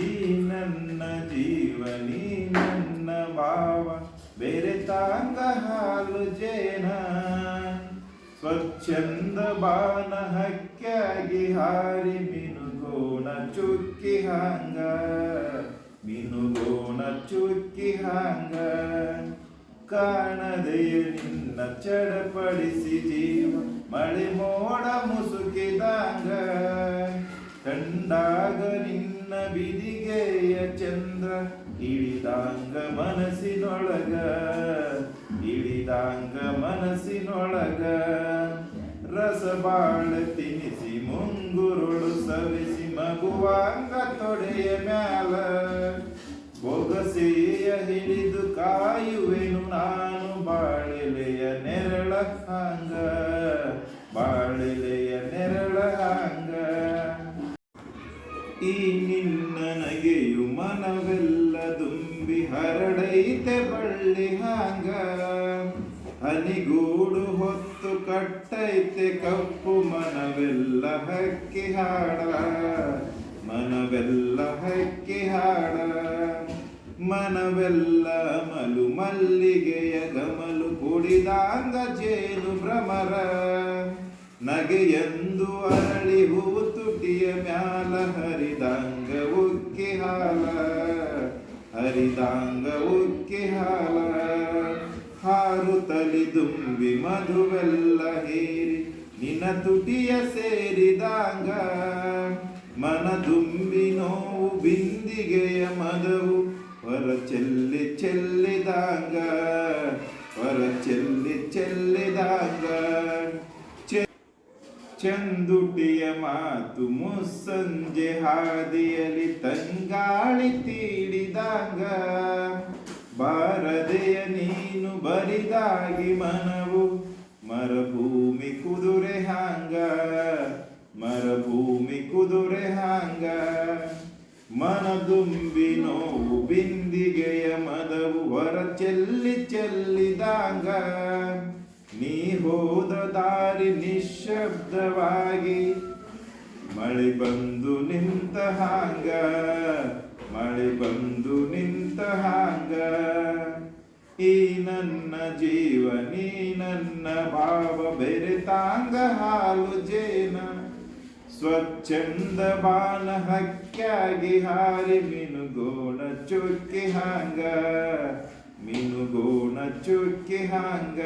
ಈ ನನ್ನ ಜೀವ ನೀ ನನ್ನ ಭಾವ, ಬೇರೆ ತಾಂಗ ಹಾಲು ಜೇನ. ಸ್ವಚ್ಛಂದ ಬಾನ ಹಕ್ಕಾಗಿ ಹಾರಿ ಮಿನುಗೋಣ ಚುಕ್ಕಿ ಹಾಂಗ. ಮಿನುಗೋಣ ಚುಕ್ಕಿ ಹಾಂಗ. ಕಾಣದೆಯ ನಿನ್ನ ಚಡಪಡಿಸಿ ಜೀವ, ಮಳೆ ಮೋಡ ಮುಸುಕಿದಾಂಗ. ತಂಡಾಗ ನಿನ್ನ ಬಿದಿಗೆಯ ಚಂದ್ರ, ಇಳಿದಾಂಗ ಮನಸ್ಸಿನೊಳಗ ಇಳಿದಾಂಗ ಮನಸ್ಸಿನೊಳಗ. ರಸಬಾಳ ತಿನಿಸಿ ಮುಂಗುರುಳು ಸವಿಸಿ ಮಗುವಾಂಗ ತೊಡೆಯ ಮ್ಯಾಲ, ಬೊಗಸೆಯ ಹಿಡಿದು ಈ ನಿನ್ನ ನಗೆಯು ಮನವೆಲ್ಲ ದುಂಬಿ ಹರಡೈತೆ ಬಳ್ಳಿ ಹಾಂಗ. ಹನಿಗೂಡು ಹೊತ್ತು ಕಟ್ಟೈತೆ ಕಪ್ಪು ಮನವೆಲ್ಲ ಹಕ್ಕಿ ಹಾಡ. ಮನವೆಲ್ಲ ಹಕ್ಕಿ ಹಾಡ. ಮನವೆಲ್ಲ ಮಲು ಮಲ್ಲಿಗೆಯ ಗಮಲು ಕುಡಿದಾಂಗ ಜೇನು ಭ್ರಮರ. ನಗೆಯಂದು ಅರಳಿ ಹೂ ತುಟಿಯ ಮ್ಯಾಲ ಹರಿದಾಂಗ ಉಕ್ಕಿ ಹಾಲ, ಹರಿದಾಂಗ ಉಕ್ಕಿ ಹಾಲ. ಹಾರು ತಲಿ ದುಂಬಿ ಮಧುವೆಲ್ಲ ಹೇರಿ, ನಿನ್ನ ತುಟಿಯ ಸೇರಿದಾಂಗ. ಮನ ದುಂಬಿ ನೋವು ಬಿಂದಿಗೆಯ ಮದವು, ಹೊರ ಚೆಲ್ಲಿ ಚೆಲ್ಲಿದಾಂಗ. ಹೊರ ಚೆಲ್ಲಿ ಚೆಲ್ಲಿದಾಂಗ ಚಂದುಟಿಯ ಮಾತು ಮುಸ್ಸಂಜೆ ಹಾದಿಯಲಿ ತಂಗಾಳಿ ತೀಡಿದಾಗ, ಬಾರದೆಯ ನೀನು ಬರಿದಾಗಿ ಮನವು ಮರಭೂಮಿ ಕುದುರೆ ಹಾಂಗ, ಮರಭೂಮಿ ಕುದುರೆ ಹಾಂಗ. ಮನದುಂಬಿ ನೋವು ಬಿಂದಿಗೆಯ ಮದವು ಹೊರ ಚೆಲ್ಲಿ ಚೆಲ್ಲಿದಾಗ ದಾರಿ ನಿಶ್ಶಬ್ದವಾಗಿ ಮಳೆ ಬಂದು ನಿಂತ ಹಾಂಗ, ಮಳೆ ಬಂದು ನಿಂತ ಹಾಂಗ. ಈ ನನ್ನ ಜೀವ, ನೀ ನನ್ನ ಭಾವ ಬೆರೆತಾಂಗ ಹಾಲು ಜೇನ. ಸ್ವಚ್ಛಂದ ಬಾನ ಹಕ್ಕಾಗಿ ಹಾರಿ ಮಿನುಗೋಣ ಚುಕ್ಕಿ ಹಾಂಗ, ಮಿನುಗೋಣ ಚುಕ್ಕಿ ಹಾಂಗ.